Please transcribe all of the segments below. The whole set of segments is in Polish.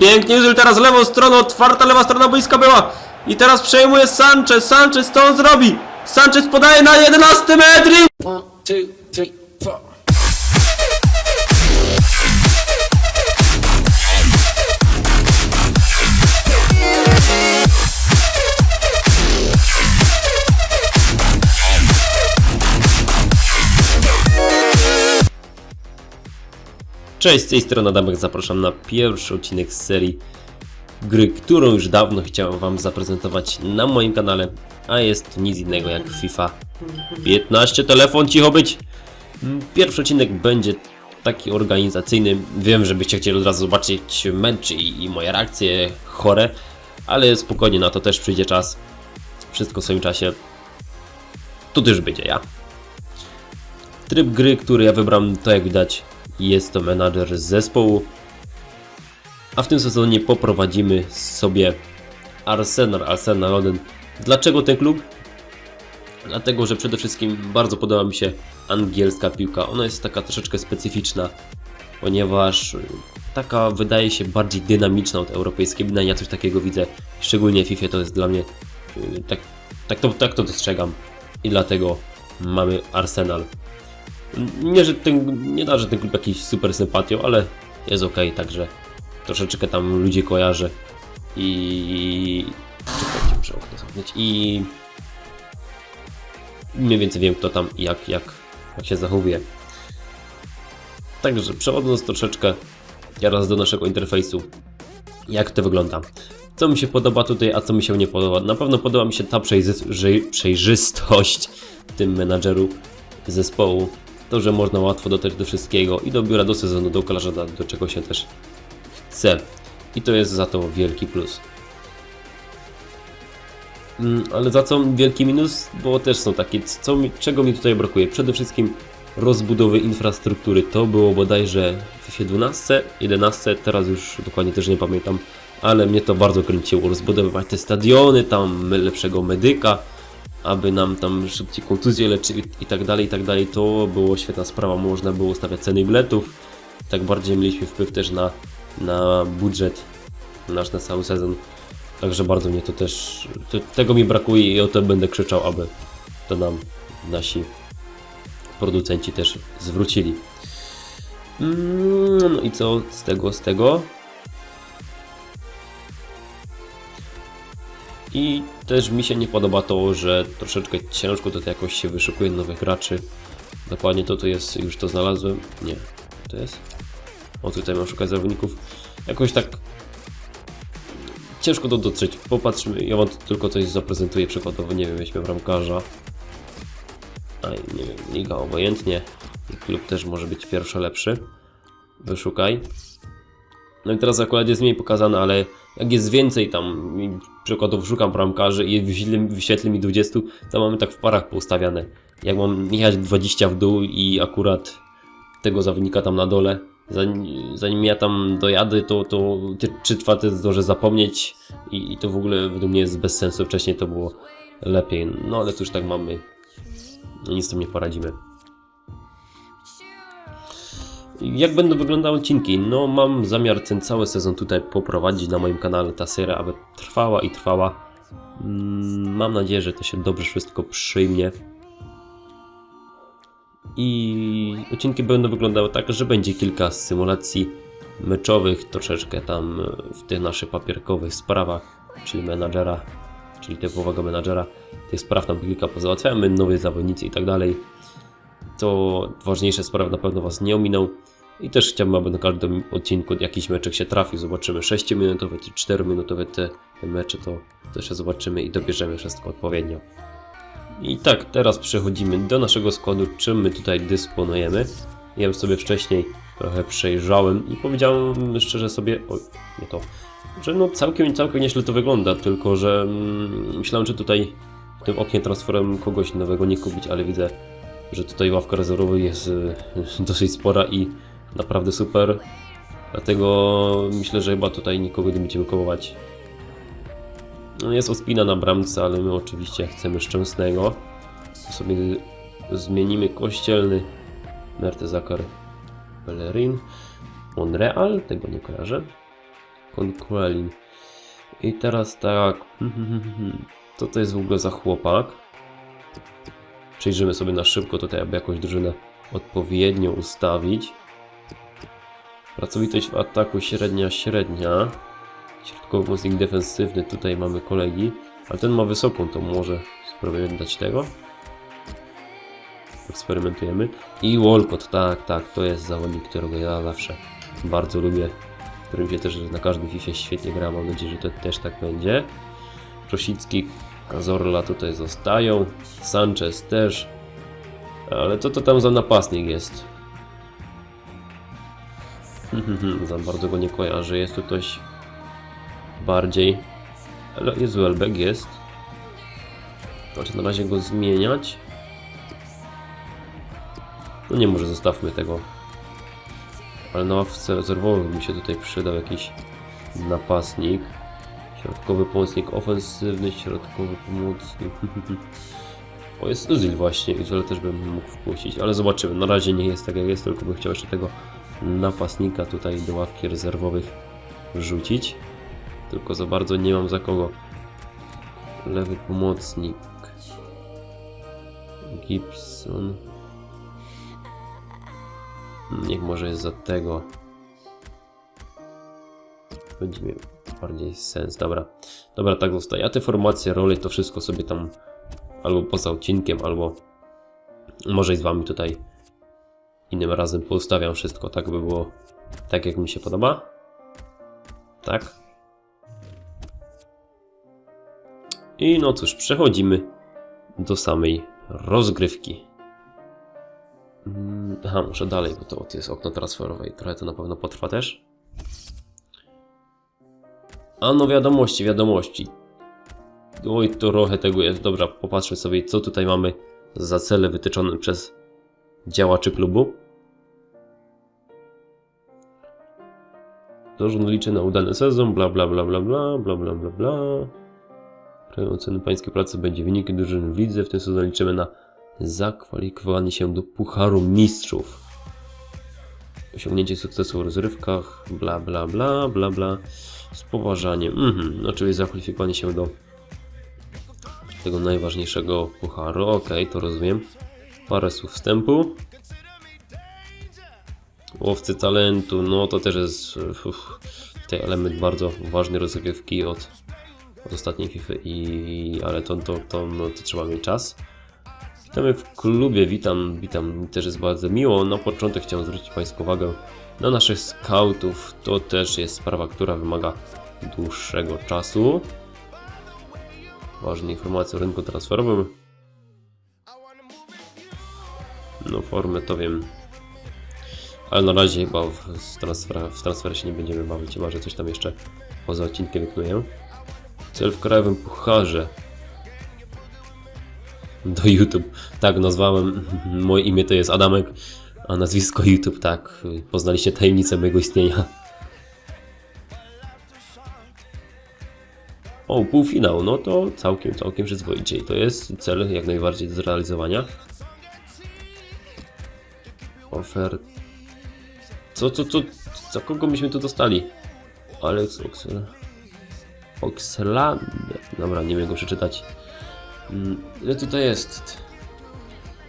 Pięknie, Özil teraz lewą stroną, otwarta lewa strona boiska była. I teraz przejmuje Sanchez, Sanchez co on zrobi? Sanchez podaje na 11 metr. One, two, Cześć, z tej strony Adamek, zapraszam na pierwszy odcinek z serii gry, którą już dawno chciałem Wam zaprezentować na moim kanale, a jest to nic innego jak FIFA 15, telefon, cicho być! Pierwszy odcinek będzie taki organizacyjny, wiem, że byście chcieli od razu zobaczyć mecz i, i moje reakcje chore, ale spokojnie, na to też przyjdzie czas, wszystko w swoim czasie, tu też będzie ja. Tryb gry, który ja wybrałem, to jak widać, jest to menadżer zespołu. A w tym sezonie poprowadzimy sobie Arsenal, Arsenal Londyn. Dlaczego ten klub? Dlatego, że przede wszystkim bardzo podoba mi się angielska piłka. Ona jest taka troszeczkę specyficzna, ponieważ taka wydaje się bardziej dynamiczna od europejskiej. Ja coś takiego widzę. Szczególnie w FIFA to jest dla mnie y, tak, tak, to, tak to dostrzegam. I dlatego mamy Arsenal. Nie, że ten, nie da, że ten klub jakiś super sympatią, ale jest ok, także troszeczkę tam ludzi kojarzę i czekajcie, muszę okno zamknąć i mniej więcej wiem kto tam i jak, jak, jak się zachowuje. Także przechodząc troszeczkę teraz do naszego interfejsu, jak to wygląda. Co mi się podoba tutaj, a co mi się nie podoba? Na pewno podoba mi się ta przejrzystość w tym menadżeru zespołu. To, że można łatwo dotrzeć do wszystkiego i do biura, do sezonu, do kolarza, do, czego się też chce. I to jest za to wielki plus. Mm, Ale za co wielki minus? Bo też są takie, co mi, czego mi tutaj brakuje? Przede wszystkim rozbudowy infrastruktury. To było bodajże w FIFA 12, 11, teraz już dokładnie też nie pamiętam, ale mnie to bardzo kręciło. Rozbudowywać te stadiony, tam lepszego medyka, aby nam tam szybciej kontuzje leczyć i tak dalej, i tak dalej. To było świetna sprawa. Można było ustawiać ceny biletów. Tak bardziej mieliśmy wpływ też na, na budżet nasz na cały sezon. Także bardzo mnie to też, to, tego mi brakuje i o to będę krzyczał, aby to nam nasi producenci też zwrócili. Mm, No i co z tego, z tego? I też mi się nie podoba to, że troszeczkę ciężko tutaj jakoś się wyszukuje nowych graczy. Dokładnie to tu jest, już to znalazłem. Nie, to jest. O, tutaj mam szukać zawodników. Jakoś tak ciężko to dotrzeć. Popatrzmy, ja wam tylko coś zaprezentuję przykładowo, nie wiem, weźmy bramkarza. A nie wiem, liga obojętnie. Klub też może być pierwszy lepszy. Wyszukaj. No i teraz akurat jest mniej pokazane, ale jak jest więcej tam, przykładów szukam bramkarzy i wyświetli, mi 20, to mamy tak w parach poustawiane. Jak mam jechać 20 w dół i akurat tego zawodnika tam na dole, zanim, ja tam dojadę, to, to trzy czwarte zdążę zapomnieć i, i to w ogóle według mnie jest bez sensu. Wcześniej to było lepiej, no ale cóż tak mamy. No nic z tym nie poradzimy. Jak będą wyglądały odcinki? No mam zamiar ten cały sezon tutaj poprowadzić na moim kanale ta seria, aby trwała i trwała. Mm, Mam nadzieję, że to się dobrze wszystko przyjmie. I odcinki będą wyglądały tak, że będzie kilka symulacji meczowych, troszeczkę tam w tych naszych papierkowych sprawach, czyli menadżera, czyli typowego menadżera. Tych spraw tam kilka pozałatwiamy, nowi zawodnicy i tak dalej to ważniejsze sprawy na pewno Was nie ominą. I też chciałbym, aby na każdym odcinku jakiś meczek się trafił. Zobaczymy 6-minutowe czy 4-minutowe te, te mecze, to też zobaczymy i dobierzemy wszystko odpowiednio. I tak, teraz przechodzimy do naszego składu, czym my tutaj dysponujemy. Ja sobie wcześniej trochę przejrzałem i powiedziałem szczerze sobie, oj, nie to, że no całkiem, całkiem nieźle to wygląda, tylko że mm, myślałem, że tutaj w tym oknie transferem kogoś nowego nie kupić, ale widzę, że tutaj ławka rezerwowa jest y, dosyć spora i naprawdę super. Dlatego myślę, że chyba tutaj nikogo nie będziemy kupować. No jest Ospina na bramce, ale my oczywiście chcemy Szczęsnego. Sobie zmienimy kościelny Mertezakar Bellerin. Monreal, tego nie kojarzę. Conquelin. I teraz tak. Co to jest w ogóle za chłopak? Przejrzymy sobie na szybko tutaj, aby jakąś drużynę odpowiednio ustawić. Pracowitość w ataku średnia, średnia. Środkowy pomocnik defensywny, tutaj mamy kolegi. Ale ten ma wysoką, to może spróbujemy dać tego. Eksperymentujemy. I Walcott, tak, tak, to jest zawodnik, którego ja zawsze bardzo lubię. Którym się też na każdym FIFA świetnie gra, mam nadzieję, że to też tak będzie. Prosicki, Kazorla tutaj zostają. Sanchez też. Ale co to tam za napastnik jest? za bardzo go nie kojarzę. Jest tu ktoś bardziej. Ale jest Welbeck, jest. Znaczy na razie go zmieniać. No nie, może zostawmy tego. Ale na ławce rezerwowej mi się tutaj przydał jakiś napastnik. Środkowy pomocnik ofensywny, środkowy pomocnik. O, jest Özil właśnie, Özil też bym mógł wpuścić, ale zobaczymy. Na razie nie jest tak jak jest, tylko bym chciał jeszcze tego napastnika tutaj do ławki rezerwowych wrzucić. Tylko za bardzo nie mam za kogo. Lewy pomocnik. Gibson. Niech może jest za tego. Będzie miał bardziej sens. Dobra. Dobra, tak zostaje. A te formacje, role, to wszystko sobie tam albo poza odcinkiem, albo może i z wami tutaj innym razem poustawiam wszystko, tak by było tak jak mi się podoba. Tak. I no cóż, przechodzimy do samej rozgrywki. Mm, Aha, muszę dalej, bo to, to jest okno transferowe i trochę to na pewno potrwa też. A no wiadomości, wiadomości. Oj, trochę tego jest. Dobra, popatrzmy sobie, co tutaj mamy za cele wytyczone przez działaczy klubu. Zarząd liczy na udany sezon, bla bla bla bla bla bla bla bla bla. Krajem oceny pańskiej pracy będzie wyniki drużyny w. W tym sezonie liczymy na zakwalifikowanie się do Pucharu Mistrzów. Osiągnięcie sukcesu w rozrywkach, bla bla bla bla bla. Z poważaniem. Mhm, oczywiście zakwalifikowanie się do tego najważniejszego pucharu. Ok, to rozumiem. Parę słów wstępu. Łowcy talentu, no to też jest uf, tutaj element bardzo ważny rozgrywki od, od ostatniej FIFA i ale to, to, to, no, to trzeba mieć czas. Witamy w klubie, witam, witam, też jest bardzo miło. Na początek chciałem zwrócić Państwu uwagę na naszych scoutów. To też jest sprawa, która wymaga dłuższego czasu. Ważne informacje o rynku transferowym. No formę to wiem. Ale na razie chyba w, transfer, w transferze się nie będziemy bawić, chyba że coś tam jeszcze poza odcinkiem wyknuję. Cel w krajowym pucharze. Do YouTube. Tak, nazwałem. Moje imię to jest Adamek, a nazwisko YouTube, tak. Poznaliście tajemnicę mojego istnienia. O, półfinał, no to całkiem, całkiem przyzwoicie i to jest cel jak najbardziej do zrealizowania. Ofer... Co, co, co, za kogo myśmy tu dostali? Alex Oxel... Oxelander. Dobra, nie wiem go przeczytać. Mm, Ile tutaj jest?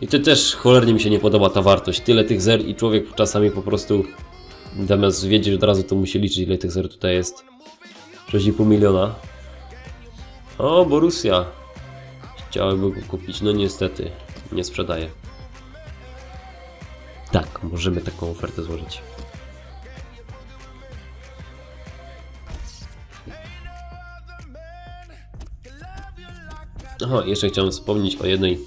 I to też cholernie mi się nie podoba ta wartość. Tyle tych zer i człowiek czasami po prostu zamiast wiedzieć od razu to musi liczyć ile tych zer tutaj jest. 6,5 miliona. O, Borussia. Chciałyby go kupić, no niestety, nie sprzedaje. Tak, możemy taką ofertę złożyć. Aha, jeszcze chciałem wspomnieć o jednej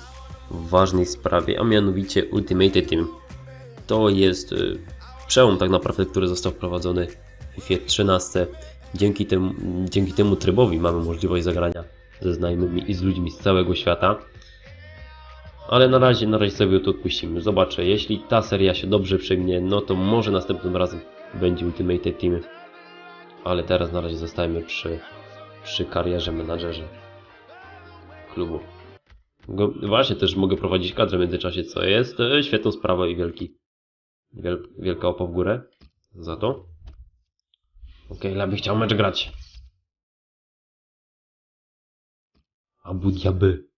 ważnej sprawie, a mianowicie Ultimate Team. To jest y, przełom tak naprawdę, który został wprowadzony w FIFA 13. Dzięki temu, dzięki temu trybowi mamy możliwość zagrania ze znajomymi i z ludźmi z całego świata. Ale na razie, na razie sobie to odpuścimy. Zobaczę, jeśli ta seria się dobrze przyjmie, no to może następnym razem będzie Ultimate Team. Ale teraz na razie zostajemy przy, przy karierze menadżerze klubu. Właśnie też mogę prowadzić kadrę w międzyczasie, co jest e, świetną sprawą i wielki, wiel, wielka opa w górę za to. Okej, okay, chciał mecz grać. Abu Diaby.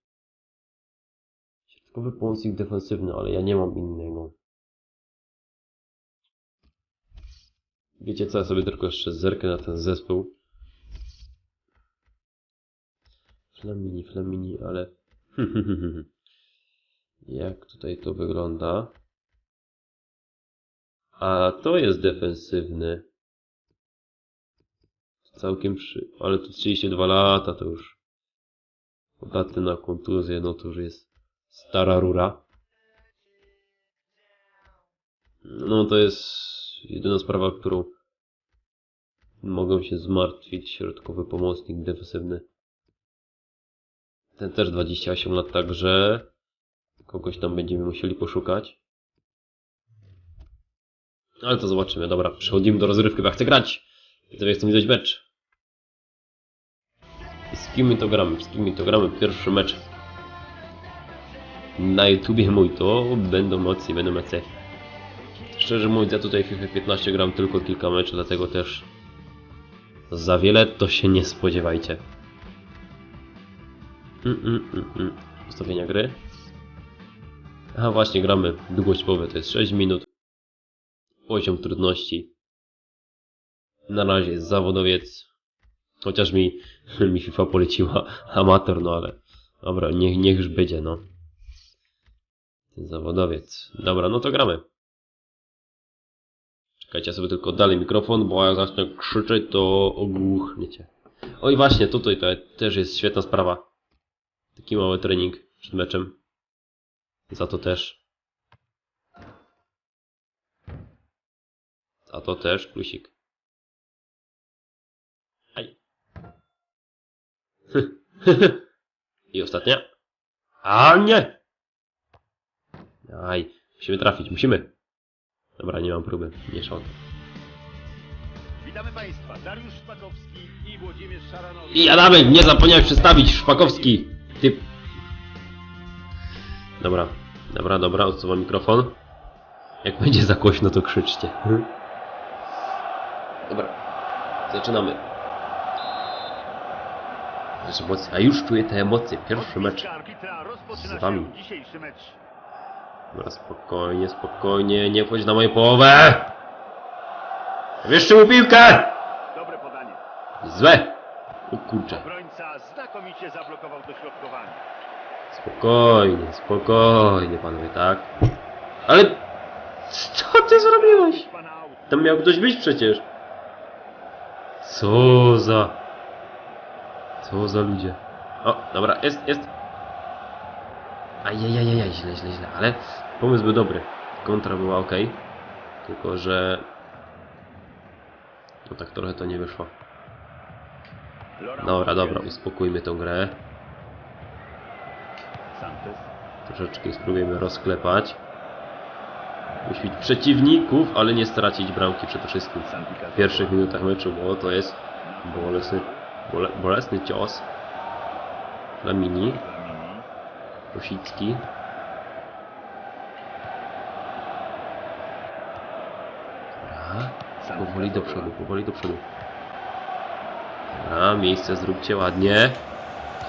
Środkowy pomocnik defensywny, ale ja nie mam innego. Wiecie co, ja sobie tylko jeszcze zerknę na ten zespół. Flamini, Flamini, ale... Jak tutaj to wygląda? A to jest defensywny. Całkiem przy... Ale to 32 lata to już. Podatny na kontuzję, no to już jest stara rura. No to jest jedyna sprawa, którą mogą się zmartwić. Środkowy pomocnik defensywny. Ten też 28 lat, także kogoś tam będziemy musieli poszukać. Ale to zobaczymy. Dobra, przechodzimy do rozrywki, bo ja chcę grać. Widzowie chcą widzieć mecz. I z kim to gramy? Z kim to gramy? Pierwszy mecz na YouTubie mój to będą mocy, będą mocy. Szczerze mówiąc, ja tutaj FIFA 15 gram tylko kilka meczów, dlatego też za wiele to się nie spodziewajcie. Mm, mm, mm. Ustawienia gry. Aha, właśnie gramy długość połowy, to jest 6 minut. Poziom trudności. Na razie jest zawodowiec. Chociaż mi, mi FIFA poleciła amator, no ale dobra, niech, niech już będzie, no. Zawodowiec. Dobra, no to gramy. Czekajcie, ja sobie tylko dalej mikrofon, bo jak zacznę krzyczeć, to ogłuchniecie. Oj właśnie, tutaj to też jest świetna sprawa. Taki mały trening przed meczem. Za to też. Za to też plusik. Aj. I ostatnia. A nie! Aj, musimy trafić, musimy. Dobra, nie mam próby, nie szło. Witamy Państwa, Dariusz Szpakowski i Włodzimierz Szaranowicz. I Adamek, nie zapomniałeś przedstawić, Szpakowski. Ty... Dobra, dobra, dobra, odsuwam mikrofon. Jak będzie za głośno, to krzyczcie. Dobra, zaczynamy. Emocje, a już czuję te emocje, pierwszy mecz. z wami. Dobra, spokojnie, spokojnie, nie wchodź na moją połowę! Wieszczy mu piłkę! Dobre podanie. Złe! O kurczę. Obrońca znakomicie zablokował dośrodkowanie. Spokojnie, spokojnie panowie, tak? Ale... Co ty zrobiłeś? Tam miał ktoś być przecież. Co za... Co za ludzie. O, dobra, jest, jest. Ajajajaj, źle, źle, źle, ale pomysł był dobry. Kontra była ok. Tylko, że... No tak trochę to nie wyszło. Dobra, dobra, uspokójmy tą grę. Troszeczkę spróbujemy rozklepać. Uświć przeciwników, ale nie stracić bramki przede wszystkim. W pierwszych minutach meczu, bo to jest bolesny, bole, bolesny cios. Lamini, Flamini. Rosicki. Dobra, powoli do przodu, powoli do przodu. Dobra, miejsce zróbcie ładnie.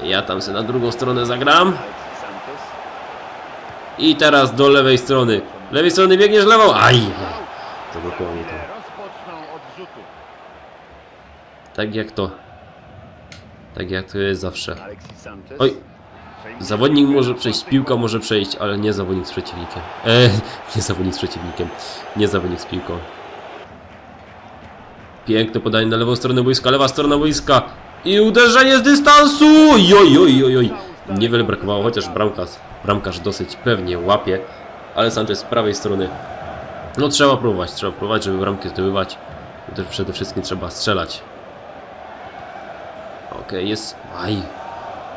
Ja tam sobie na drugą stronę zagram. I teraz do lewej strony. Lewej strony biegniesz lewą. Aj! To. Od rzutu. Tak jak to. Tak jak to jest zawsze. Oj. Zawodnik może przejść, piłka może przejść, ale nie zawodnik z przeciwnikiem. E, nie zawodnik z przeciwnikiem. Nie zawodnik z piłką. Piękne podanie na lewą stronę boiska, lewa strona boiska. I uderzenie z dystansu! Joj, joj, joj, joj. Niewiele brakowało, chociaż bramkarz, bramkarz dosyć pewnie łapie. Ale Sanchez z prawej strony. No trzeba próbować, trzeba próbować, żeby bramki zdobywać. Też przede wszystkim trzeba strzelać. Okej, jest... Aj,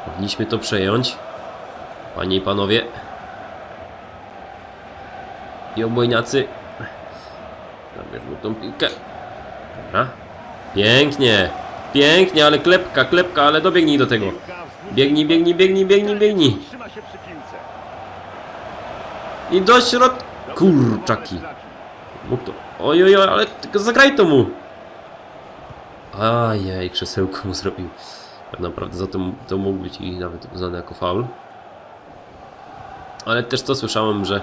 Powinniśmy to przejąć. Panie i panowie. I obojniacy. Zabierz mu tą piłkę. Dobra. Pięknie. Pięknie, ale klepka, klepka, ale dobiegnij do tego. Biegnij, biegnij, biegnij, biegnij, biegnij. I do środka. Kurczaki. Mógł to... Oj, oj, ale zagraj to mu. Ajaj, krzesełko mu zrobił. Tak naprawdę za to, to mógł być i nawet uznany jako faul. Ale też to słyszałem, że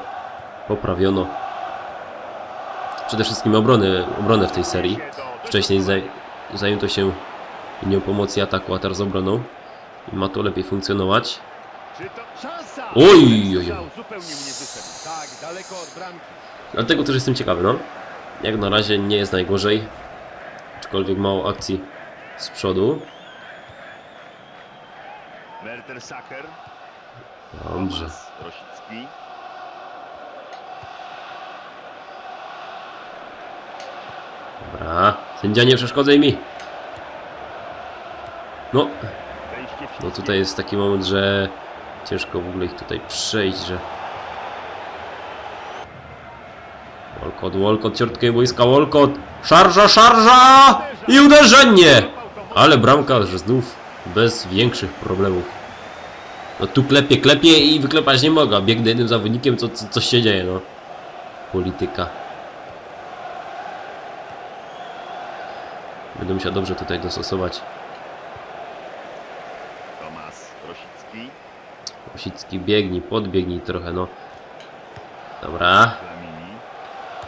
poprawiono przede wszystkim obronę, obronę w tej serii. Wcześniej zaj, zajęto się nią pomocy ataku, a teraz obroną. I ma to lepiej funkcjonować. Oj, oj, oj. Dlatego też jestem ciekawy, no. Jak na razie nie jest najgorzej. Aczkolwiek mało akcji z przodu. Dobrze. Sędzia nie przeszkodzaj mi. No, no tutaj jest taki moment, że ciężko w ogóle ich tutaj przejść, że... Wolkot, Wolkot, środkiem boiska, Wolkot! Szarża, szarża! I uderzenie! Ale bramka że znów bez większych problemów. No tu klepie, klepie i wyklepać nie mogę. Biegnę jednym zawodnikiem, co, co, coś się dzieje, no. Polityka. Będę musiał dobrze tutaj dostosować. Tomasz Rosicki. Osicki biegnij, podbiegnij trochę, no. Dobra.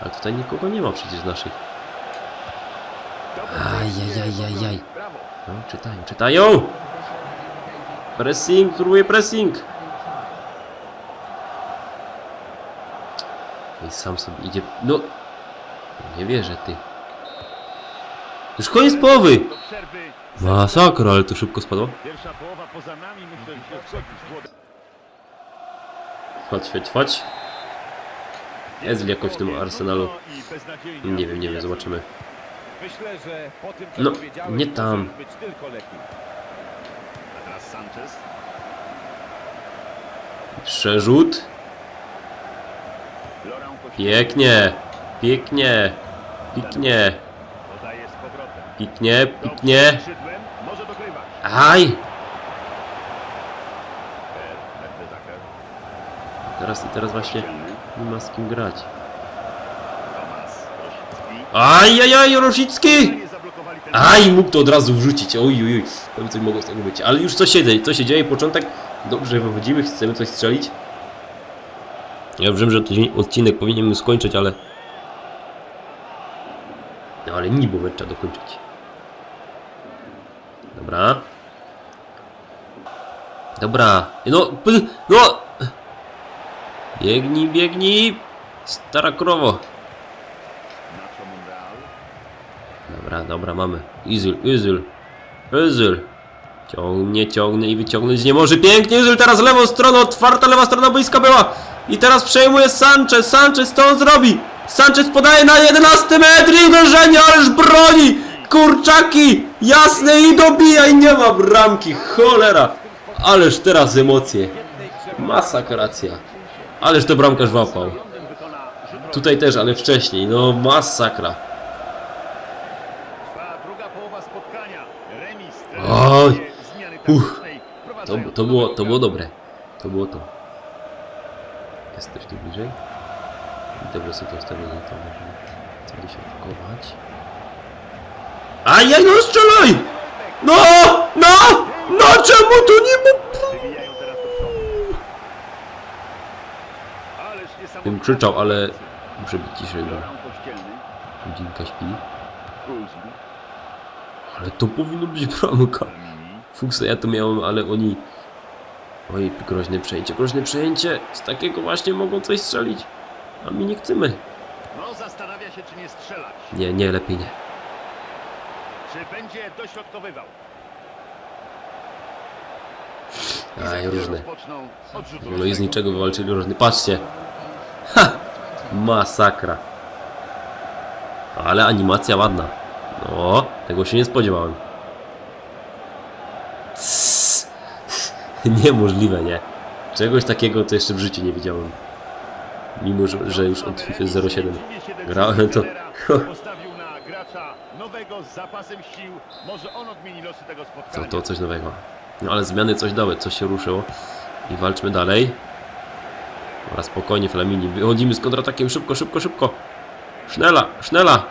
Ale tutaj nikogo nie ma przecież naszych. Dobre Ajajajajaj. No, czytają, czytają! Pressing, próbuję pressing! I sam sobie idzie. No! Nie wierzę, ty. Już koniec połowy! Masakra, ale to szybko spadło. Pierwsza połowa poza nami. Myślę, że się. Chodź, chodź, chodź. Jest jakoś w tym Arsenalu. Beznadziejnie. Nie wiem, nie wiem, zobaczymy. Myślę, że po tym, co No, nie tam. być tylko lepiej. A teraz Sanchez. Przerzut. Koscielny. Pięknie, pięknie, piknie, Podaje z powrotem. Piknie, piknie. Aj! Teraz i teraz właśnie nie ma z kim grać. Tomasz Rosicki. Aj, mógł to od razu wrzucić. Oj, oj, oj. Pewnie coś mogło z tego być. Ale już co się dzieje, co się dzieje, początek. Dobrze, wychodzimy, chcemy coś strzelić. Ja wiem, że ten odcinek powinienem skończyć, ale... No ale nie, mecz trzeba dokończyć. Dobra. Dobra. No, no! Biegnij, biegnij! Stara krowo. Dobra, dobra, mamy. Izul, Izul, Izul. Ciągnie, ciągnie i wyciągnąć nie może. Pięknie, Izul teraz lewą stroną, otwarta lewa strona boiska była. I teraz przejmuje Sanchez, Sanchez co on zrobi? Sanchez podaje na 11 metr i uderzenie, ależ broni! Kurczaki, jasne i dobija i nie ma bramki, cholera. Ależ teraz emocje. Masakracja. Ależ to bramkarz rzut Tutaj też, ale wcześniej, no masakra. Oj. Uch. To, to, było, to było dobre. To było to. Jest ktoś tu bliżej? Dobrze sobie to ustawienie, to możemy sobie się. Ajaj, no strzelaj! No! No! No czemu tu nie ma... Bym krzyczał, ale muszę być ciszej, bo Laurent Kościelny. Dzinka śpi. Ale to powinno być bramka. Fuksa ja to miałem, ale oni... Oj, groźne przejęcie, groźne przejęcie. Z takiego właśnie mogą coś strzelić. A my nie chcemy. No zastanawia się, czy nie strzelać. Nie, nie, lepiej nie. Czy będzie dośrodkowywał. Chwilę różne. No i z niczego wywalczyli różny. Patrzcie. Ha! Masakra. Ale animacja ładna. No, tego się nie spodziewałem. Niemożliwe, nie? Czegoś takiego to jeszcze w życiu nie widziałem. Mimo, że, już od FIFA 07 Dziwię się grałem, to... nowego z zapasem sił. Może on odmieni losy tego To, spotkania. to coś nowego. No ale zmiany coś dały, coś się ruszyło. I walczmy dalej. Dobra, spokojnie Flamini. Wychodzimy z kontratakiem szybko, szybko, szybko. Sznela, Sznela.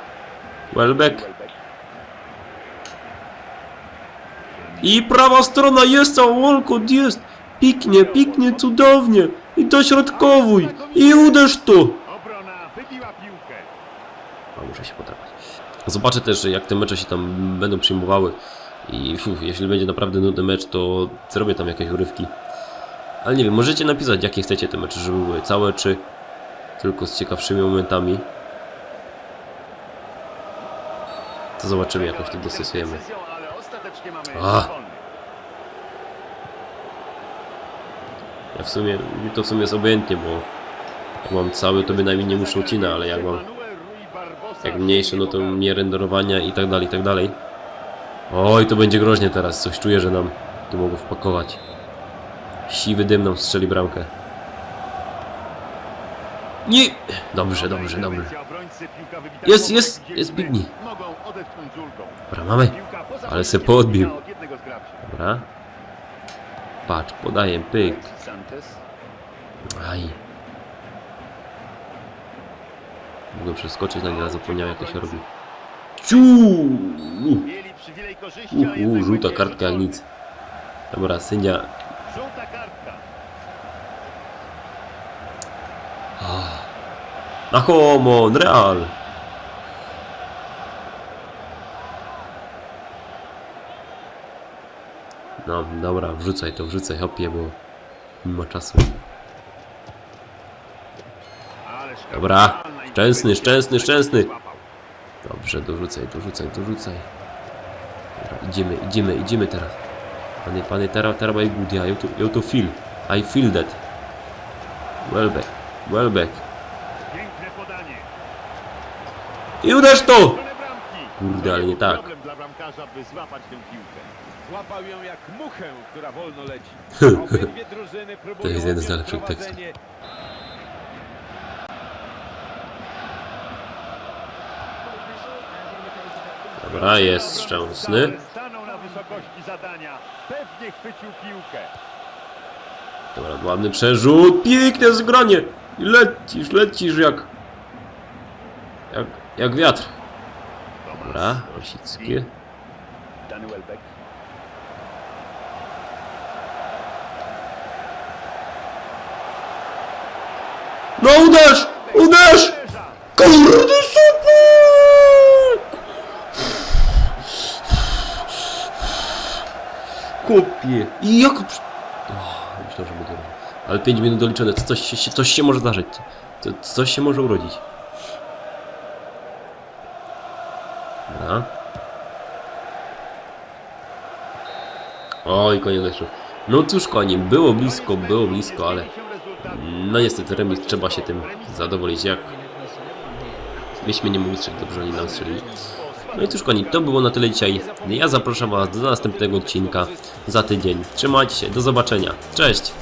Welbeck. I prawa strona jest, a Walcott jest. Piknie, piknie, cudownie. I dośrodkowuj. I uderz to. Obrona wybiła piłkę. A muszę się podrapać. Zobaczę też, jak te mecze się tam będą przyjmowały. I fiu, jeśli będzie naprawdę nudny mecz, to zrobię tam jakieś urywki. Ale nie wiem, możecie napisać, jakie chcecie te mecze, żeby były całe, czy tylko z ciekawszymi momentami. To zobaczymy, jakoś to dostosujemy. A. Ja w sumie, mi to w sumie jest obojętnie, bo jak mam cały, to bynajmniej nie muszę ucina, ale jak mam jak mniejsze, no to mnie renderowania i tak dalej, i tak dalej. Oj, to będzie groźnie teraz, coś czuję, że nam tu mogą wpakować. Siwy dym nam strzeli bramkę. Nie! Dobrze, dobrze, dobrze. Jest, jest, jest Bigni. Dobra, mamy. Ale se podbił. Dobra. Patrz, podaję, pyk. Aj. Mogłem przeskoczyć na nie, ale zapomniałem jak to się robi. Ciu! Uh, uh, żółta kartka jak nic. Dobra, synia. wolny. Żółta kartka. Na homo, real! No, dobra, wrzucaj to, wrzucaj, hopie, bo nie ma czasu. Dobra, szczęsny, szczęsny, szczęsny. Dobrze, dorzucaj, dorzucaj, dorzucaj. Dobra, idziemy, idziemy, idziemy teraz. Panie, panie, teraz, teraz my good, ja, you to, you to feel. I feel that. Well back, well back. I uderz to! Kurde, To ale nie tak. problem dla bramkarza, by złapać tę piłkę. Złapał ją jak muchę, która wolno leci. Próbują jest jeden z najlepszych tekstów. Dobra, jest szczęsny. Stanął na wysokości zadania. Pewnie chwycił piłkę. Dobra, ładny przerzut, piękne zgranie. I lecisz, lecisz jak... Jak, jak wiatr. Dobra, Rosickie. Dany Welbeck. No uderz! Uderz! Kurde, super! Chłopie. I jak... przy- O, myślałem, że będzie... Ale 5 minut doliczone, coś się, coś się może zdarzyć. To coś się może urodzić. Dobra. Oj, koniec meczu. No cóż, koni, było blisko, było blisko, ale... No niestety, remis, trzeba się tym zadowolić. Jak myśmy nie mogli strzelić, dobrze oni nam strzelili. No i cóż, koni, to było na tyle dzisiaj. Ja zapraszam Was do następnego odcinka za tydzień. Trzymajcie się, do zobaczenia. Cześć!